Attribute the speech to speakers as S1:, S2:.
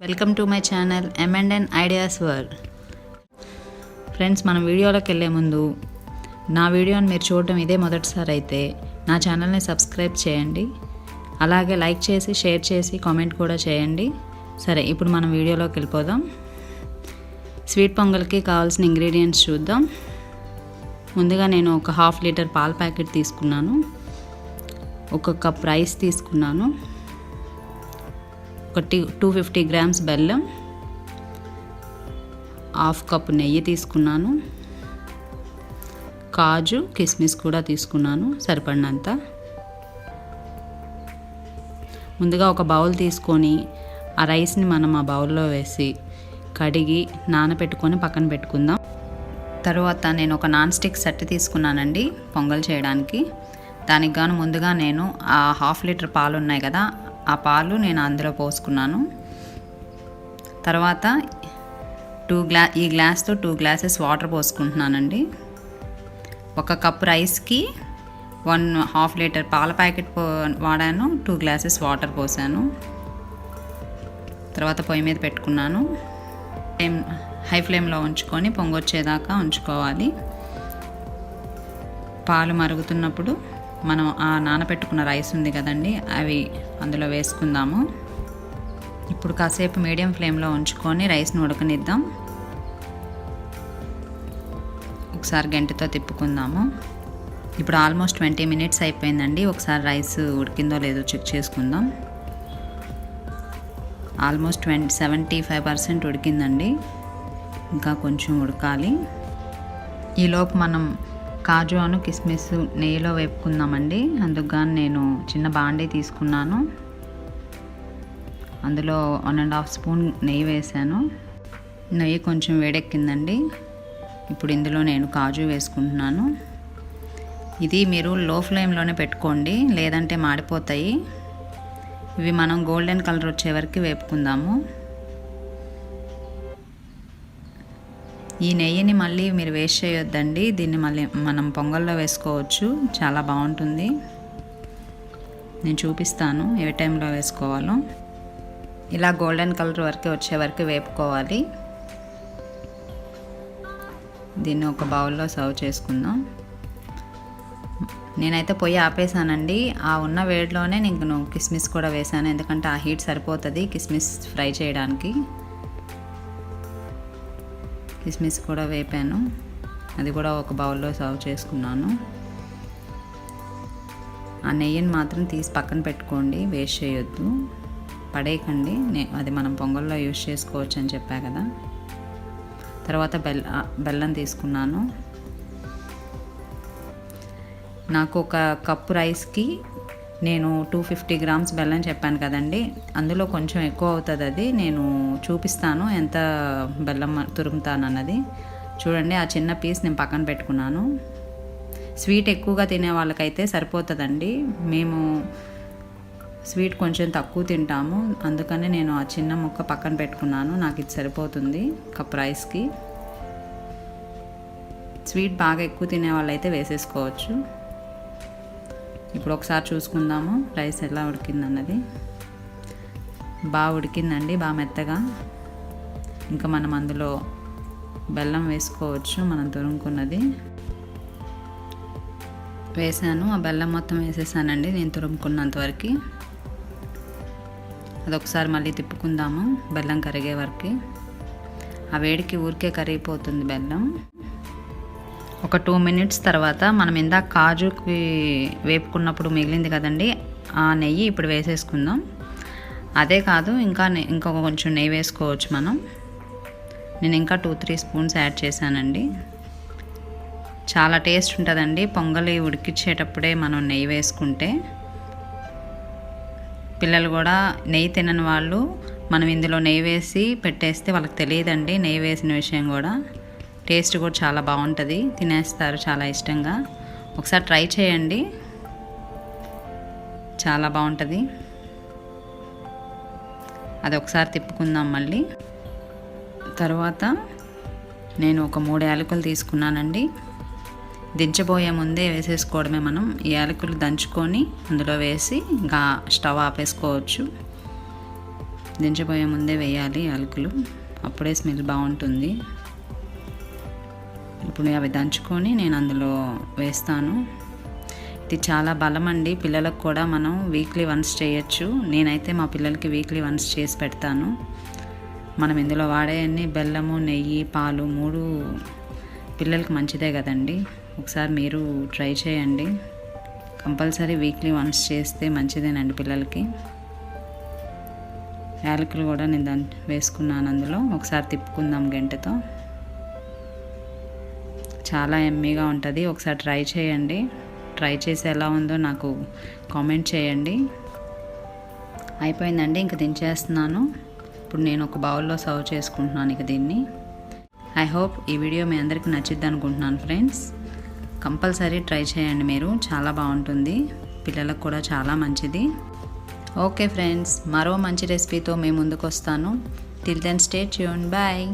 S1: Welcome to my channel M and N ideas world friends మనం వీడియోలోకి వెళ్ళే ముందు నా వీడియోని మీరు చూడడం ఇదే మొదటిసారి అయితే నా ఛానల్ని సబ్స్క్రైబ్ చేయండి. అలాగే లైక్ చేసి షేర్ చేసి కామెంట్ కూడా చేయండి. సరే ఇప్పుడు మనం వీడియోలోకి వెళ్ళిపోదాం. స్వీట్ పొంగల్కి కావాల్సిన ఇంగ్రీడియంట్స్ చూద్దాం. ముందుగా నేను ఒక హాఫ్ లీటర్ పాల ప్యాకెట్ తీసుకున్నాను. ఒక కప్ రైస్ తీసుకున్నాను. ఒక టూ ఫిఫ్టీ గ్రామ్స్ బెల్లం హాఫ్ కప్ నెయ్యి తీసుకున్నాను. కాజు కిస్మిస్ కూడా తీసుకున్నాను సరిపడినంత. ముందుగా ఒక బౌల్ తీసుకొని ఆ రైస్ని మనం ఆ బౌల్లో వేసి కడిగి నానబెట్టుకొని పక్కన పెట్టుకుందాం. తర్వాత నేను ఒక నాన్ స్టిక్ సెట్ తీసుకున్నానండి పొంగల్ చేయడానికి. దానికి గాను ముందుగా నేను ఆ హాఫ్ లీటర్ పాలు ఉన్నాయి కదా ఆ పాలు నేను అందులో పోసుకున్నాను. తర్వాత టూ గ్లా ఈ గ్లాస్తో టూ గ్లాసెస్ వాటర్ పోసుకుంటున్నానండి. ఒక కప్ రైస్కి వన్ హాఫ్ లీటర్ పాల ప్యాకెట్ పో వాడాను టూ గ్లాసెస్ వాటర్ పోసాను. తర్వాత పొయ్యి మీద పెట్టుకున్నాను. ఫ్లేమ్ హై ఫ్లేమ్లో ఉంచుకొని పొంగొచ్చేదాకా ఉంచుకోవాలి. పాలు మరుగుతున్నప్పుడు మనం ఆ నానబెట్టుకున్న రైస్ ఉంది కదండి అవి అందులో వేసుకుందాము. ఇప్పుడు కాసేపు మీడియం ఫ్లేమ్లో ఉంచుకొని రైస్ని ఉడకనిద్దాం. ఒకసారి గంటతో తిప్పుకుందాము. ఇప్పుడు ఆల్మోస్ట్ ట్వంటీ మినిట్స్ అయిపోయిందండి ఒకసారి రైస్ ఉడికిందో లేదో చెక్ చేసుకుందాం. Almost twenty seventy five percent ఉడికిందండి. ఇంకా కొంచెం ఉడకాలి. ఈలోపు మనం కాజు అను కిస్మిస్ నెయ్యిలో వేపుకుందామండి. అందుకు నేను చిన్న బాండీ తీసుకున్నాను. అందులో వన్ అండ్ హాఫ్ స్పూన్ నెయ్యి వేసాను. నెయ్యి కొంచెం వేడెక్కిందండి. ఇప్పుడు ఇందులో నేను కాజు వేసుకుంటున్నాను. ఇది మీరు లో ఫ్లేమ్లోనే పెట్టుకోండి. లేదంటే మాడిపోతాయి. ఇవి మనం గోల్డెన్ కలర్ వచ్చే వరకు వేపుకుందాము. ఈ నెయ్యిని మళ్ళీ మీరు వేస్ట్ చేయొద్దండి. దీన్ని మళ్ళీ మనం పొంగల్లో వేసుకోవచ్చు. చాలా బాగుంటుంది. నేను చూపిస్తాను ఏ టైంలో వేసుకోవాలో. ఇలా గోల్డెన్ కలర్ వరకు వచ్చే వరకు వేపుకోవాలి. దీన్ని ఒక బౌల్లో సర్వ్ చేసుకుందాం. నేనైతే పొయ్యి ఆపేసానండి. ఆ ఉన్న వేడిలోనే నేను కిస్మిస్ కూడా వేసాను. ఎందుకంటే ఆ హీట్ సరిపోతుంది కిస్మిస్ ఫ్రై చేయడానికి. కిస్మిస్ కూడా వేపాను. అది కూడా ఒక బౌల్లో సర్వ్ చేసుకున్నాను. ఆ నెయ్యిని మాత్రం తీసి పక్కన పెట్టుకోండి వేస్ట్ చేయొద్దు. పడేయకండి. అది మనం పొంగల్లో యూజ్ చేసుకోవచ్చు అని చెప్పా కదా. తర్వాత బెల్ల బెల్లం తీసుకున్నాను. నాకు ఒక కప్పు రైస్కి నేను టూ ఫిఫ్టీ గ్రామ్స్ బెల్లం చెప్పాను కదండి. అందులో కొంచెం ఎక్కువ అవుతుంది అది. నేను చూపిస్తాను ఎంత బెల్లం తురుముతాను అన్నది చూడండి ఆ చిన్న పీస్ నేను పక్కన పెట్టుకున్నాను. స్వీట్ ఎక్కువగా తినే వాళ్ళకైతే సరిపోతుందండి. మేము స్వీట్ కొంచెం తక్కువ తింటాము. అందుకనే నేను ఆ చిన్న ముక్క పక్కన పెట్టుకున్నాను. నాకు ఇది సరిపోతుంది కప్ రైస్కి స్వీట్ బాగా ఎక్కువ తినే వాళ్ళైతే వేసేసుకోవచ్చు. ఇప్పుడు ఒకసారి చూసుకుందాము. రైస్ ఎలా ఉడికిందన్నది. బాగా ఉడికిందండి బాగా మెత్తగా. ఇంకా మనం అందులో బెల్లం వేసుకోవచ్చు మనం తురుముకున్నది. వేసాను ఆ బెల్లం మొత్తం వేసేసానండి నేను తురుముకున్నంతవరకు అదొకసారి మళ్ళీ తిప్పుకుందాము బెల్లం కరిగే వరకు. ఆ వేడికి ఊరికే కరిగిపోతుంది బెల్లం. ఒక టూ మినిట్స్ తర్వాత మనం ఇందాక కాజుకి వేపుకున్నప్పుడు మిగిలింది కదండి ఆ నెయ్యి ఇప్పుడు వేసేసుకుందాం. అదే కాదు ఇంకా ఇంకా కొంచెం నెయ్యి వేసుకోవచ్చు మనం. నేను ఇంకా టూ త్రీ స్పూన్స్ యాడ్ చేశానండి. చాలా టేస్ట్ ఉంటుందండి పొంగలి ఉడికిచ్చేటప్పుడే మనం నెయ్యి వేసుకుంటే. పిల్లలు కూడా నెయ్యి తినని వాళ్ళు మనం ఇందులో నెయ్యి వేసి పెట్టేస్తే వాళ్ళకి తెలియదండి నెయ్యి వేసిన విషయం కూడా. టేస్ట్ కూడా చాలా బాగుంటుంది. తినేస్తారు చాలా ఇష్టంగా. ఒకసారి ట్రై చేయండి. చాలా బాగుంటుంది. అది ఒకసారి తిప్పుకుందాం మళ్ళీ. తర్వాత నేను ఒక మూడు యాలకులు తీసుకున్నానండి. దించబోయే ముందే వేసేసుకోవడమే మనం. ఈ యాలకులు దంచుకొని అందులో వేసి ఇంకా స్టవ్ ఆపేసుకోవచ్చు. దించబోయే ముందే వేయాలి యాలకులు. అప్పుడే స్మెల్ బాగుంటుంది. ఇప్పుడు అవి దంచుకొని నేను అందులో వేస్తాను. ఇది చాలా బలం అండి. పిల్లలకు కూడా మనం వీక్లీ వన్స్ చేయొచ్చు. నేనైతే మా పిల్లలకి వీక్లీ వన్స్ చేసి పెడతాను. మనం ఇందులో వాడేవన్నీ బెల్లము నెయ్యి పాలు మూడు పిల్లలకి మంచిదే కదండి. ఒకసారి మీరు ట్రై చేయండి. కంపల్సరీ వీక్లీ వన్స్ చేస్తే మంచిదేనండి పిల్లలకి. యాలకులు కూడా నేను దాన్ని వేసుకున్నాను అందులో. ఒకసారి తిప్పుకుందాం గంటతో. చాలా ఎమ్మీగా ఉంటుంది. ఒకసారి ట్రై చేయండి. ట్రై చేసి ఎలా ఉందో నాకు కామెంట్ చేయండి. అయిపోయిందండి. ఇంక దించేస్తున్నాను. ఇప్పుడు నేను ఒక బౌల్లో సర్వ్ చేసుకుంటున్నాను ఇక దీన్ని. ఐ హోప్ ఈ వీడియో మీ అందరికీ నచ్చిద్ది అనుకుంటున్నాను ఫ్రెండ్స్. కంపల్సరీ ట్రై చేయండి మీరు. చాలా బాగుంటుంది. పిల్లలకు కూడా చాలా మంచిది. Okay friends. మరో మంచి రెసిపీతో మేము ముందుకు వస్తాను till then stay tune bye